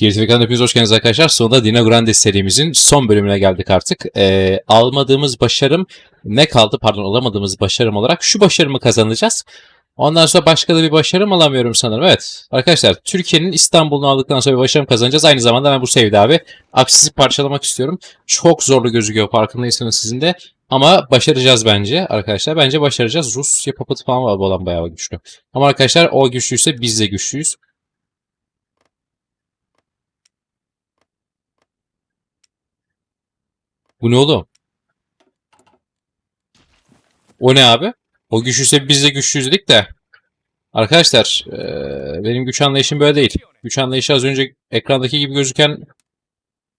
Kirtifikan'da hepiniz hoş geldiniz arkadaşlar. Sonunda Dino Grande serimizin son bölümüne geldik artık. Ee, almadığımız başarım ne kaldı? Pardon alamadığımız başarım olarak şu başarımı kazanacağız. Ondan sonra başka da bir başarım alamıyorum sanırım. Evet arkadaşlar Türkiye'nin İstanbul'unu aldıktan sonra bir başarım kazanacağız. Aynı zamanda ben bu sevdi abi. Aksisi parçalamak istiyorum. Çok zorlu gözüküyor farkındaysanız sizin de. Ama başaracağız bence arkadaşlar. Bence başaracağız. Rusya papatı falan var olan bayağı güçlü. Ama arkadaşlar o güçlüyse biz de güçlüyüz. Bu ne oğlum? O ne abi? O güçlüyse biz de güçlüyüz dedik de. Arkadaşlar eee, benim güç anlayışım böyle değil. Güç anlayışı az önce ekrandaki gibi gözüken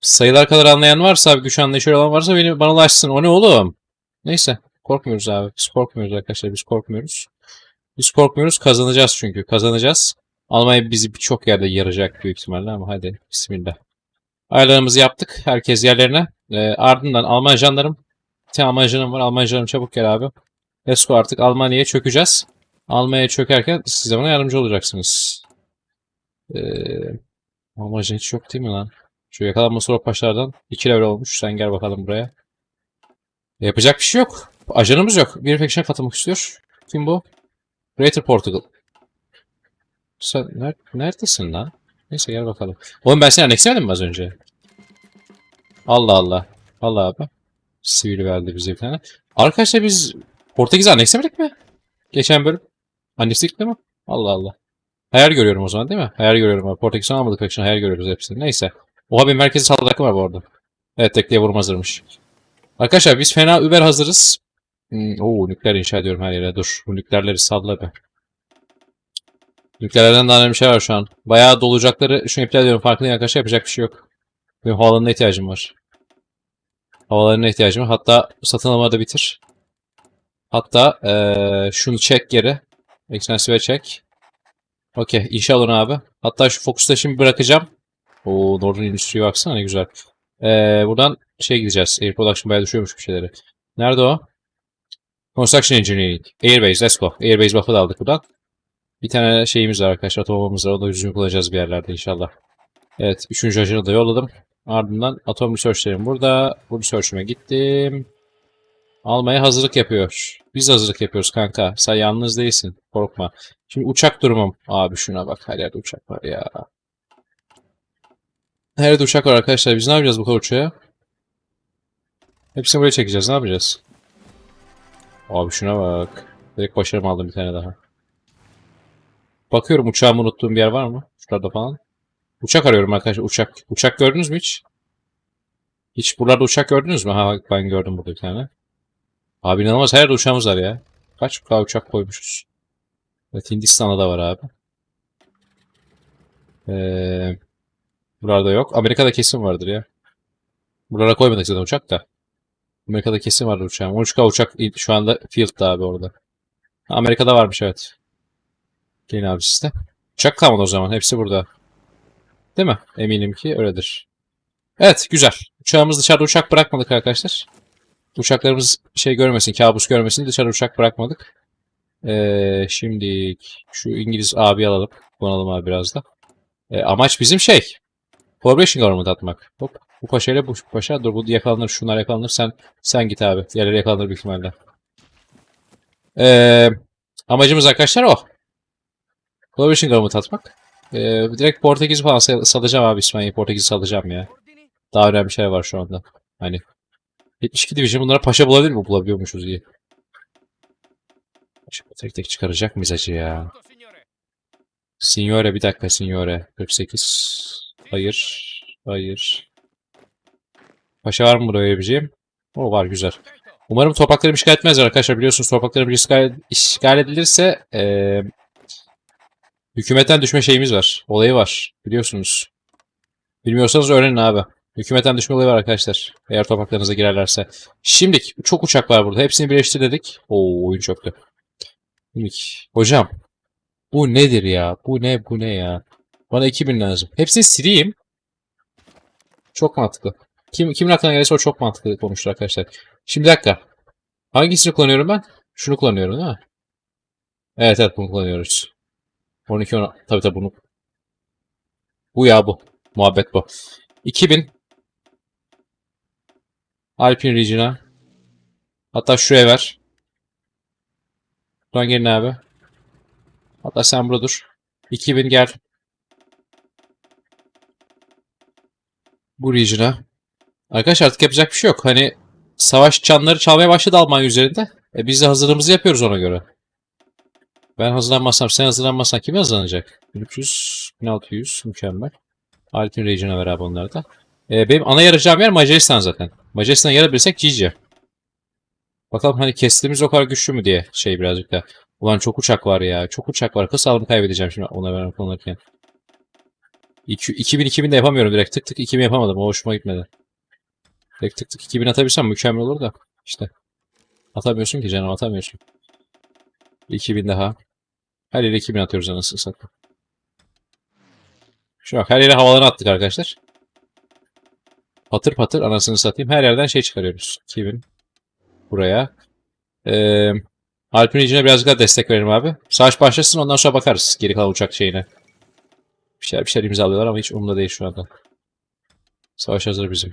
sayılar kadar anlayan varsa abi güç anlayışı olan varsa beni bana ulaşsın. O ne oğlum? Neyse korkmuyoruz abi. Biz korkmuyoruz arkadaşlar. Biz korkmuyoruz. Biz korkmuyoruz. Kazanacağız çünkü. Kazanacağız. Almanya bizi birçok yerde yarayacak büyük ihtimalle ama hadi bismillah. Ayarlarımızı yaptık. Herkes yerlerine. Ee, ardından Alman jandarım. Bir Alman jandarım var. Alman jandarım çabuk gel abi. Let's go artık Almanya'ya çökeceğiz. Almanya'ya çökerken siz de bana yardımcı olacaksınız. Ee, Alman hiç yok değil mi lan? Şu yakalanma sonra paşalardan 2 level olmuş. Sen gel bakalım buraya. Yapacak bir şey yok. Ajanımız yok. Bir faction katılmak istiyor. Kim bu? Greater Portugal. Sen ner neredesin lan? Neyse gel bakalım. Oğlum ben seni annexlemedim mi az önce? Allah Allah. Allah abi. Sivil verdi bize bir tane. Arkadaşlar biz Portekiz'i annexlemedik mi? Geçen bölüm. Annexledik mi? Allah Allah. Hayal görüyorum o zaman değil mi? Hayal görüyorum abi. Portekiz'i almadık faction. Hayal görüyoruz hepsini. Neyse. Oha bir merkezi saldırı var bu arada. Evet tekliğe vurum hazırmış. Arkadaşlar biz fena über hazırız. Hmm, oo nükleer inşa ediyorum her yere. Dur. Bu nükleerleri salla be. Nükleerlerden daha önemli bir şey var şu an. Bayağı dolacakları şunu iptal ediyorum. Farkındayım arkadaşlar. Yapacak bir şey yok. Benim havalarına ihtiyacım var. Havalarına ihtiyacım var. Hatta satın alma da bitir. Hatta eee, şunu çek geri. Expensive çek. Okey. İnşa olun abi. Hatta şu Focus'ta şimdi bırakacağım. O Northern Industry'ye baksana ne güzel. Eee, buradan şey gideceğiz. Air Production bayağı düşüyormuş bir şeyleri. Nerede o? Construction Engineering. Airbase. Let's go. Airbase buff'ı da aldık buradan. Bir tane şeyimiz var arkadaşlar. Atomumuz var. Onu da yüzünü kullanacağız bir yerlerde inşallah. Evet. Üçüncü ajanı da yolladım. Ardından atom research'lerim burada. Bu research'üme gittim. Almaya hazırlık yapıyor. Biz hazırlık yapıyoruz kanka. Sen yalnız değilsin. Korkma. Şimdi uçak durumum. Abi şuna bak. Her yerde uçak var ya. Her yerde uçak var arkadaşlar. Biz ne yapacağız bu kadar uçağa? Hepsini buraya çekeceğiz. Ne yapacağız? Abi şuna bak. Direkt başarım aldım bir tane daha. Bakıyorum uçağımı unuttuğum bir yer var mı? Şurada falan. Uçak arıyorum arkadaşlar. Uçak. Uçak gördünüz mü hiç? Hiç buralarda uçak gördünüz mü? Ha ben gördüm burada bir tane. Abi inanılmaz her yerde uçağımız var ya. Kaç kadar uçak koymuşuz. Evet Hindistan'da da var abi. Ee, buralarda yok. Amerika'da kesin vardır ya. Buralara koymadık zaten uçak da. Amerika'da kesin vardır uçağım. 13K uçak şu anda field'da abi orada. Amerika'da varmış evet. Gelin abi siz de. Uçak kalmadı o zaman. Hepsi burada. Değil mi? Eminim ki öyledir. Evet güzel. Uçağımız dışarıda uçak bırakmadık arkadaşlar. Uçaklarımız şey görmesin, kabus görmesin dışarı uçak bırakmadık. Ee, şimdi şu İngiliz abi alalım. Kullanalım abi biraz da. Ee, amaç bizim şey. Collaboration Government atmak. Hop. Bu paşayla bu paşa. Dur bu yakalanır. Şunlar yakalanır. Sen sen git abi. Diğerleri yakalanır büyük ihtimalle. Ee, amacımız arkadaşlar o. Collaboration Government atmak. Ee, direkt Portekiz falan sal- salacağım abi İspanya'yı. Portekiz salacağım ya. Daha önemli şeyler var şu anda. Hani 72 Division bunlara paşa bulabilir mi? Bulabiliyormuşuz iyi. Şimdi tek tek çıkaracak mıyız acı ya? Signore bir dakika Signore. 48. Hayır. Hayır. Paşa var mı burada öyle O var güzel. Umarım topraklarımı işgal etmezler arkadaşlar. Biliyorsunuz topraklarım işgal, işgal edilirse eee hükümetten düşme şeyimiz var. Olayı var. Biliyorsunuz. Bilmiyorsanız öğrenin abi. Hükümetten düşme olayı var arkadaşlar. Eğer topraklarınıza girerlerse. Şimdilik çok uçak var burada. Hepsini birleştir dedik. Oo oyun çöktü. Şimdilik. Hocam. Bu nedir ya? Bu ne bu ne ya? Bana 2000 lazım. Hepsini sileyim. Çok mantıklı. Kim, kimin aklına gelirse o çok mantıklı konuştu arkadaşlar. Şimdi bir dakika. Hangisini kullanıyorum ben? Şunu kullanıyorum değil mi? Evet evet bunu kullanıyoruz. 12 10 tabii tabii bunu. Bu ya bu. Muhabbet bu. 2000 Alpin Region'a. Hatta şuraya ver. Buradan gelin abi. Hatta sen burada dur. 2000 gel. Bu region'a. Arkadaşlar artık yapacak bir şey yok. Hani savaş çanları çalmaya başladı Almanya üzerinde. E biz de hazırlığımızı yapıyoruz ona göre. Ben hazırlanmazsam sen hazırlanmazsan kim hazırlanacak? 1300, 1600 mükemmel. Alpin Region'a ver abi da. E, benim ana yarayacağım yer Macaristan zaten. Macaristan'a yarabilirsek GG. Bakalım hani kestiğimiz o kadar güçlü mü diye şey birazcık da. Ulan çok uçak var ya. Çok uçak var. Kız alımı kaybedeceğim şimdi ona ben kullanırken. 2000 2000 de yapamıyorum direkt. Tık tık 2000 yapamadım. O hoşuma gitmedi. Direkt tık tık 2000 atabilsem mükemmel olur da. İşte. Atamıyorsun ki canım atamıyorsun. 2000 daha. Her yere 2000 atıyoruz anasını satayım. Şu bak her yere havalarını attık arkadaşlar. Patır patır anasını satayım. Her yerden şey çıkarıyoruz. 2000. Buraya. Ee, Alpin Region'e birazcık daha destek verelim abi. Savaş başlasın ondan sonra bakarız geri kalan uçak şeyine. Bir şeyler, bir şeyler imzalıyorlar ama hiç umurumda değil şu anda. Savaş hazır bizim.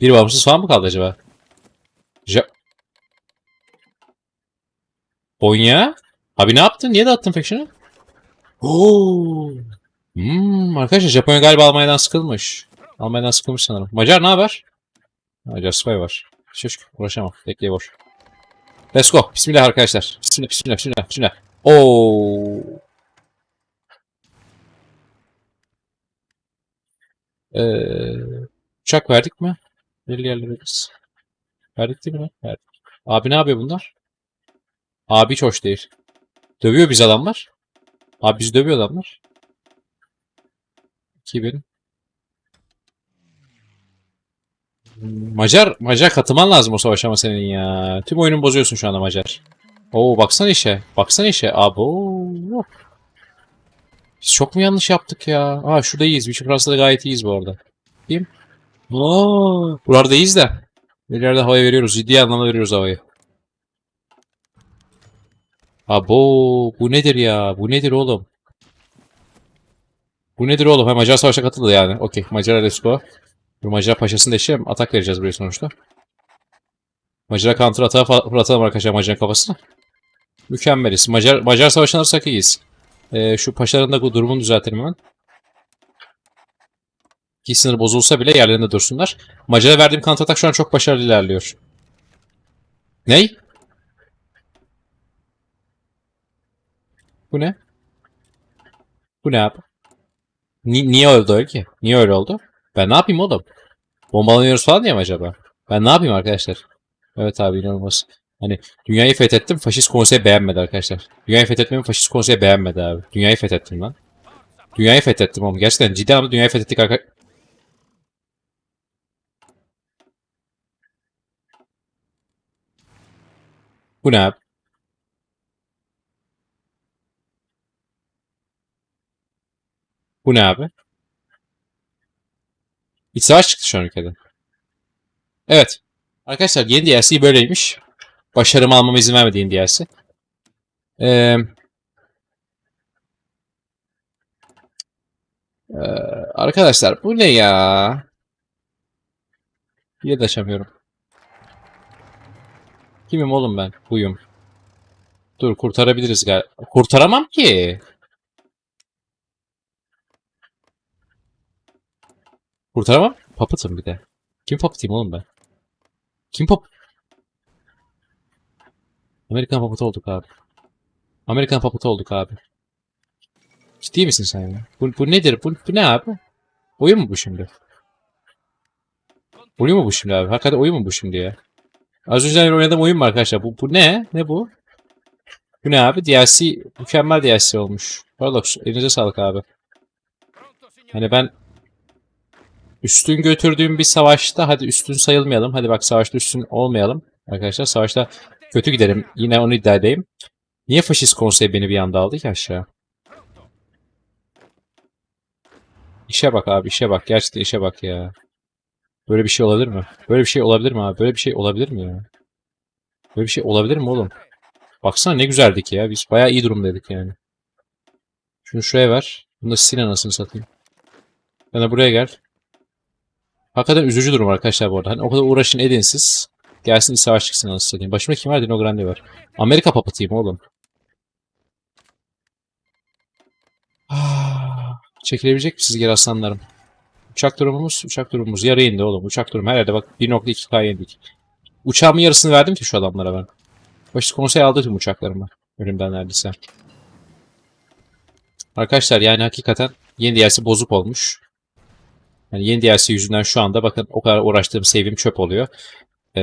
Bir bağımsız falan mı kaldı acaba? Ja Konya? Abi ne yaptın? Niye dağıttın Faction'ı? Oo. Hmm, arkadaşlar Japonya galiba Almanya'dan sıkılmış. Almanya'dan sıkılmış sanırım. Macar ne haber? Macar Spy var. Şuş, uğraşamam. Bekleyi boş. Let's go. Bismillah arkadaşlar. Bismillah, bismillah, bismillah, bismillah. Oo. Ee, uçak verdik mi? Belli yerlere veririz. Verdik değil mi? Verdik. Abi ne yapıyor bunlar? Abi hiç hoş değil. Dövüyor biz adamlar. Abi biz dövüyor adamlar. 2000. Hmm, Macar, Macar katılman lazım o savaşa ama senin ya. Tüm oyunu bozuyorsun şu anda Macar. Oo baksana işe. Baksana işe. Abo. Biz çok mu yanlış yaptık ya? Aa şurada iyiyiz. Vichy Fransa'da gayet iyiyiz bu arada. Kim? Aa, buralarda iyiyiz de. Bir yerde havaya veriyoruz. Ciddi anlamda veriyoruz havayı. Abo bu nedir ya? Bu nedir oğlum? Bu nedir oğlum? Ha Macar savaşa katıldı yani. Okey. Macar let's go. Bu Macar paşasını deşelim. Atak vereceğiz buraya sonuçta. Macar'a counter atağı fa- fırlatalım arkadaşlar Macar'ın kafasına. Mükemmeliz. Macar, Macar savaşını alırsak iyiyiz. Ee, şu paşaların da durumunu düzeltelim hemen. Ki sınır bozulsa bile yerlerinde dursunlar. Macar'a verdiğim counter atak şu an çok başarılı ilerliyor. Ney? Bu ne? Bu ne abi? Ni- niye öldü öyle ki? Niye öyle oldu? Ben ne yapayım oğlum? Bombalanıyoruz falan diye mi acaba? Ben ne yapayım arkadaşlar? Evet abi inanılmaz. Hani dünyayı fethettim faşist konsey beğenmedi arkadaşlar. Dünyayı fethetmemi faşist konsey beğenmedi abi. Dünyayı fethettim lan. Dünyayı fethettim oğlum. Gerçekten ciddi anlamda dünyayı fethettik arkadaşlar. Bu ne abi? Bu ne abi? İç savaş çıktı şu an ülkede. Evet. Arkadaşlar yeni DLC böyleymiş. Başarımı almama izin vermedi yeni DLC. Ee, ee, arkadaşlar bu ne ya? Bir de açamıyorum. Kimim oğlum ben? Buyum. Dur kurtarabiliriz galiba. Kurtaramam ki. Kurtaramam. Papıtım bir de. Kim papıtayım oğlum ben? Kim pap... Amerikan papıtı olduk abi. Amerikan papıtı olduk abi. Ciddi misin sen ya? Bu, bu nedir? Bu, bu ne abi? Oyun mu bu şimdi? Oyun mu bu şimdi abi? Hakikaten oyun mu bu şimdi ya? Az önce oynadığım oyun mu arkadaşlar? Bu, bu ne? Ne bu? Bu ne abi? DLC mükemmel DLC olmuş. Paradox elinize sağlık abi. Hani ben üstün götürdüğüm bir savaşta hadi üstün sayılmayalım. Hadi bak savaşta üstün olmayalım. Arkadaşlar savaşta kötü giderim. Yine onu iddia edeyim. Niye faşist konsey beni bir anda aldı ki aşağı? İşe bak abi işe bak. Gerçekten işe bak ya. Böyle bir şey olabilir mi? Böyle bir şey olabilir mi abi? Böyle bir şey olabilir mi ya? Böyle bir şey olabilir mi oğlum? Baksana ne güzeldik ya. Biz bayağı iyi durumdaydık yani. Şunu şuraya ver. Bunu da sil anasını satayım. Yani buraya gel. Hakikaten üzücü durum arkadaşlar bu arada. Hani o kadar uğraşın edin siz. Gelsin savaş çıksın anasını satayım. Başımda kim var? Dino Grande var. Amerika papatıyım oğlum. Ah, Çekilebilecek misiniz geri aslanlarım? Uçak durumumuz, uçak durumumuz yarı indi oğlum. Uçak durum her yerde bak 1.2K indik. Uçağımın yarısını verdim ki şu adamlara ben. Başta konsey aldı tüm uçaklarımı. Önümden neredeyse. Arkadaşlar yani hakikaten yeni DLC bozuk olmuş. Yani yeni DLC yüzünden şu anda bakın o kadar uğraştığım save'im çöp oluyor. Ee,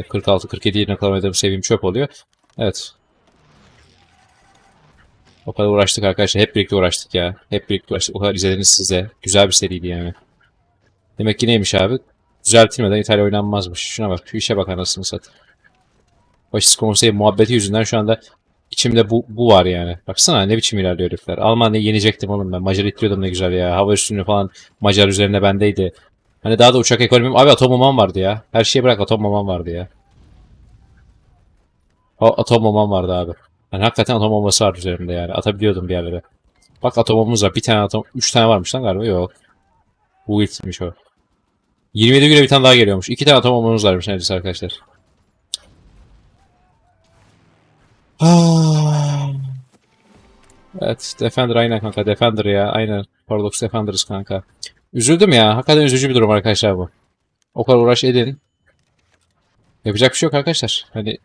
46-47 yerine kalamadığım save'im çöp oluyor. Evet. O kadar uğraştık arkadaşlar. Hep birlikte uğraştık ya. Hep birlikte uğraştık. O kadar izlediniz size. Güzel bir seriydi yani. Demek ki neymiş abi? Düzeltilmeden İtalya oynanmazmış. Şuna bak. Şu işe bak anasını satayım. Faşist konsey muhabbeti yüzünden şu anda içimde bu, bu var yani. Baksana ne biçim ilerliyor herifler. Almanya'yı yenecektim oğlum ben. Macar itliyordum ne güzel ya. Hava üstünlüğü falan Macar üzerinde bendeydi. Hani daha da uçak ekonomim. Abi atom bombam vardı ya. Her şeyi bırak atom bombam vardı ya. O atom bombam vardı abi. Hani hakikaten atom bombası vardı üzerimde yani. Atabiliyordum bir yerlere. Bak atom bombamız var. Bir tane atom. Üç tane varmış lan galiba. Yok. Bu ilkmiş o. 27 güne bir tane daha geliyormuş. İki tane atom bombamız varmış neredeyse arkadaşlar. Evet, Defender aynen kanka. Defender ya. Aynen. Paradox Defender'ız kanka. Üzüldüm ya. Hakikaten üzücü bir durum arkadaşlar bu. O kadar uğraş edin. Yapacak bir şey yok arkadaşlar. Hani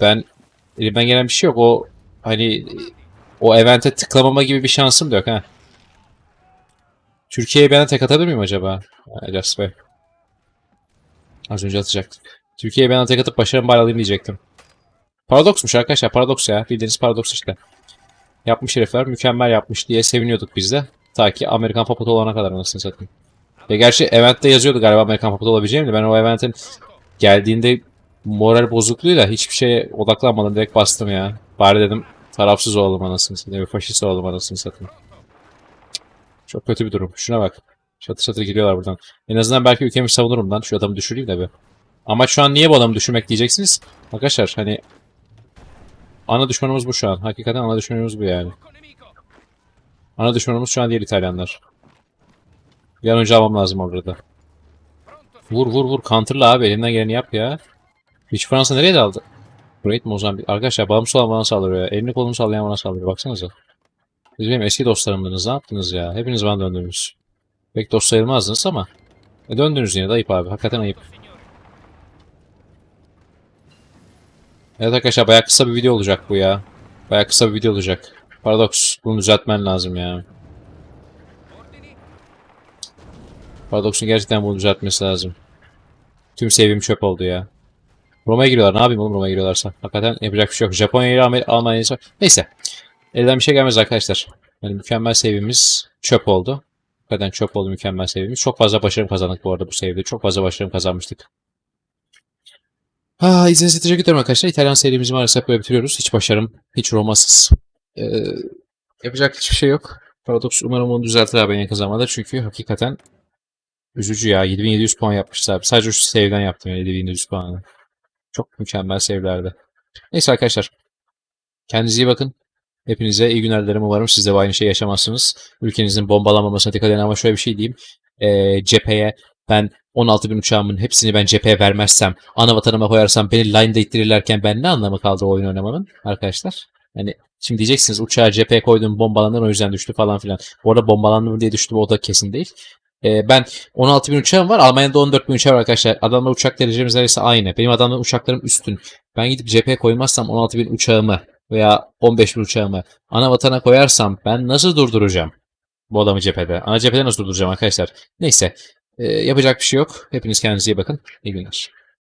ben elimden gelen bir şey yok. O hani o evente tıklamama gibi bir şansım da yok ha. Türkiye'ye ben tek atabilir miyim acaba? Just Bey. Az önce atacaktım. Türkiye'ye ben tek atıp başarımı bari alayım diyecektim. Paradoksmuş arkadaşlar. Paradoks ya. Bildiğiniz paradoks işte. Yapmış herifler. Mükemmel yapmış diye seviniyorduk biz de. Ta ki Amerikan papatı olana kadar anasını satayım. Ya gerçi eventte yazıyordu galiba Amerikan papatı olabileceğim de ben o eventin geldiğinde moral bozukluğuyla hiçbir şeye odaklanmadan direkt bastım ya. Bari dedim tarafsız olalım anasını satayım. Faşist olalım anasını satayım. Çok kötü bir durum. Şuna bak. Çatır çatır giriyorlar buradan. En azından belki ülkemi savunurum lan. Şu adamı düşüreyim de bir. Amaç şu an niye bu adamı düşürmek diyeceksiniz. Arkadaşlar hani ana düşmanımız bu şu an. Hakikaten ana düşmanımız bu yani. Ana düşmanımız şu an diğer İtalyanlar. Bir an önce almam lazım orada. Vur vur vur. Counter'la abi. Elinden geleni yap ya. Hiç Fransa nereye daldı? Great Mozambik. Arkadaşlar bağımsız olan bana saldırıyor ya. Elini kolunu sallayan bana saldırıyor. Baksanıza. Siz benim eski dostlarımdınız. Ne yaptınız ya? Hepiniz bana döndünüz. Pek dost sayılmazdınız ama. E döndünüz yine de ayıp abi. Hakikaten ayıp. Evet arkadaşlar bayağı kısa bir video olacak bu ya. Bayağı kısa bir video olacak. Paradoks. Bunu düzeltmen lazım ya. Paradoks'un gerçekten bunu düzeltmesi lazım. Tüm sevim çöp oldu ya. Roma'ya giriyorlar. Ne yapayım oğlum Roma'ya giriyorlarsa? Hakikaten yapacak bir şey yok. Japonya ile Almanya ile- Neyse. Elden bir şey gelmez arkadaşlar. Yani mükemmel sevimiz çöp oldu. Hakikaten çöp oldu mükemmel sevimiz. Çok fazla başarım kazandık bu arada bu sevide. Çok fazla başarım kazanmıştık. Ha, için teşekkür ederim arkadaşlar. İtalyan serimizi maalesef böyle bitiriyoruz. Hiç başarım, hiç Roma'sız. Ee, yapacak hiçbir şey yok. Paradox umarım onu düzeltir abi en yakın zamanda. Çünkü hakikaten üzücü ya. 7700 puan yapmışlar. Sadece şu save'den yaptım yani 7700 puanı. Çok mükemmel save'lerdi. Neyse arkadaşlar. Kendinize iyi bakın. Hepinize iyi günler dilerim. Umarım siz de aynı şeyi yaşamazsınız. Ülkenizin bombalanmamasına dikkat edin ama şöyle bir şey diyeyim. Ee, cepheye ben 16 bin uçağımın hepsini ben cepheye vermezsem, ana vatanıma koyarsam beni line'da ittirirlerken ben ne anlamı kaldı o oyun oynamanın arkadaşlar? Hani şimdi diyeceksiniz uçağı cepheye koydum bombalandın o yüzden düştü falan filan. Bu arada bombalandım diye düştü o da kesin değil. Ee, ben 16 bin uçağım var. Almanya'da 14 bin uçağı var arkadaşlar. Adamlar uçak derecemiz neredeyse aynı. Benim adamların uçaklarım üstün. Ben gidip cepheye koymazsam 16 bin uçağımı veya 15 bin uçağımı ana vatana koyarsam ben nasıl durduracağım? Bu adamı cephede. Ana cephede nasıl durduracağım arkadaşlar? Neyse. Ee, yapacak bir şey yok. Hepiniz kendinize iyi bakın. İyi günler.